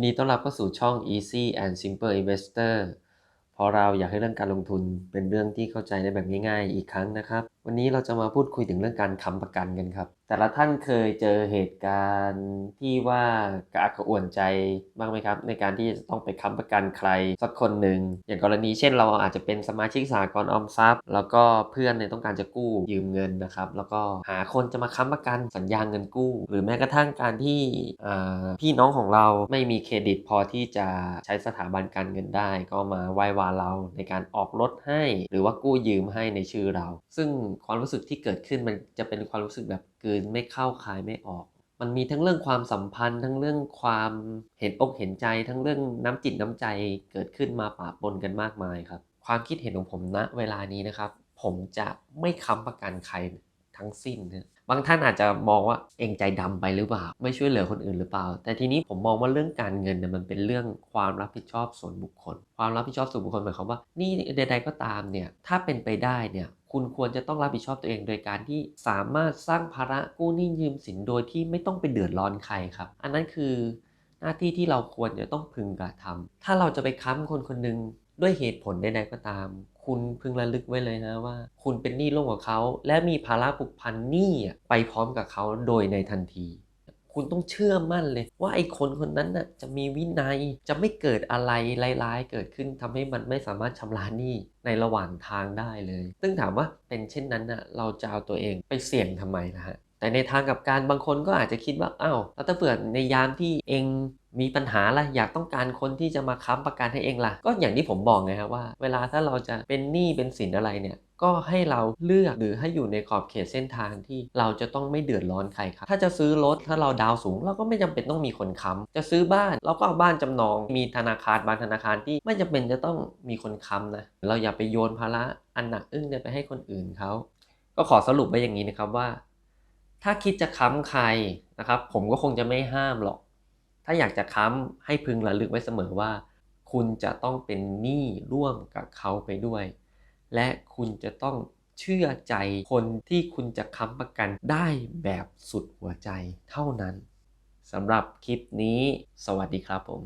นดีต้อนรับเข้าสู่ช่อง Easy and Simple Investor เพราะเราอยากให้เรื่องการลงทุนเป็นเรื่องที่เข้าใจได้แบบง่ายๆอีกครั้งนะครับวันนี้เราจะมาพูดคุยถึงเรื่องการค้ำประกันกันครับ แต่ละท่านเคยเจอเหตุการณ์ที่ว่ากระอักกระอ่วนใจบ้างไหมครับ ในการที่จะต้องไปค้ำประกันใครสักคนหนึ่งอย่างกรณีเช่นเราอาจจะเป็นสมาชิกสหกรณ์ออมทรัพย์ แล้วก็เพื่อนเนี่ยต้องการจะกู้ยืมเงินนะครับ แล้วก็หาคนจะมาค้ำประกันสัญญาเงินกู้ หรือแม้กระทั่งการที่พี่น้องของเราไม่มีเครดิตพอที่จะใช้สถาบันการเงินได้ ก็มาไหว้วานเราในการออกรถให้ หรือว่ากู้ยืมให้ในชื่อเรา ซึ่งความรู้สึกที่เกิดขึ้นมันจะเป็นความรู้สึกแบบกืนไม่เข้าคายไม่ออก มันมีทั้งเรื่องความสัมพันธ์ ทั้งเรื่องความเห็นอกเห็นใจ ทั้งเรื่องน้ำจิตน้ำใจเกิดขึ้นมาปะปนกันมากมายครับ ความคิดเห็นของผมณเวลานี้นะครับ ผมจะไม่ค้ำประกันใครทั้งสิ้นนะบางท่านอาจจะมองว่าเองใจดำไปหรือเปล่า ไม่ช่วยเหลือคนอื่นหรือเปล่า แต่ทีนี้ผมมองว่าเรื่องการเงินเนี่ยมันเป็นเรื่องความรับผิดชอบส่วนบุคคล ความรับผิดชอบส่วนบุคคลหมายความว่า นี่ใดๆก็ตามเนี่ยถ้าเป็นไปได้เนี่ย คุณควรจะต้องรับผิดชอบตัวเอง โดยการที่สามารถสร้างภาระกู้หนี้ยืมสินโดยที่ไม่ต้องไปเดือดร้อนใครครับ อันนั้นคือหน้าที่ที่เราควรจะต้องพึงกระทำถ้าเราจะไปค้ำคนคนหนึ่งด้วยเหตุผลใดๆก็ตาม คุณพึงระลึกไว้เลยนะว่า คุณเป็นหนี้ร่วมกับเขา และมีภาระผูกพันหนี้ไปพร้อมกับเขาโดยในทันที คุณต้องเชื่อมั่นเลย ว่าไอ้คนคนนั้นน่ะจะมีวินัยจะไม่เกิดอะไรร้ายๆ เกิดขึ้นทำให้มันไม่สามารถชำระหนี้ในระหว่างทางได้เลย ซึ่งถามว่าเป็นเช่นนั้นน่ะเราจะเอาตัวเองไปเสี่ยงทำไมนะฮะแต่ในทางกับการบางคนก็อาจจะคิดว่าอ้าวแล้วถ้าเผื่อในยามที่เองมีปัญหาละอยากต้องการคนที่จะมาค้ำประกันให้เองล่ะ ก็อย่างที่ผมบอกไงครับว่า เวลาถ้าเราจะเป็นหนี้เป็นสินอะไรเนี่ย ก็ให้เราเลือกหรือให้อยู่ในขอบเขตเส้นทางที่เราจะต้องไม่เดือดร้อนใครครับ ถ้าจะซื้อรถถ้าเราดาวสูง เราก็ไม่จำเป็นต้องมีคนค้ำจะซื้อบ้านเราก็เอาบ้านจำนอง มีธนาคารบางธนาคารที่ไม่จำเป็นจะต้องมีคนค้ำนะเราอย่าไปโยนภาระอันหนักอึ้งไปให้คนอื่นเขาก็ขอสรุปไว้อย่างนี้นะครับว่า ถ้าคิดจะค้ำใครนะครับ ผมก็คงจะไม่ห้ามหรอก ถ้าอยากจะค้ำให้พึงระลึกไว้เสมอว่า คุณจะต้องเป็นหนี้ร่วมกับเขาไปด้วย และคุณจะต้องเชื่อใจคนที่คุณจะค้ำประกันได้แบบสุดหัวใจเท่านั้นสำหรับคลิปนี้ สวัสดีครับผม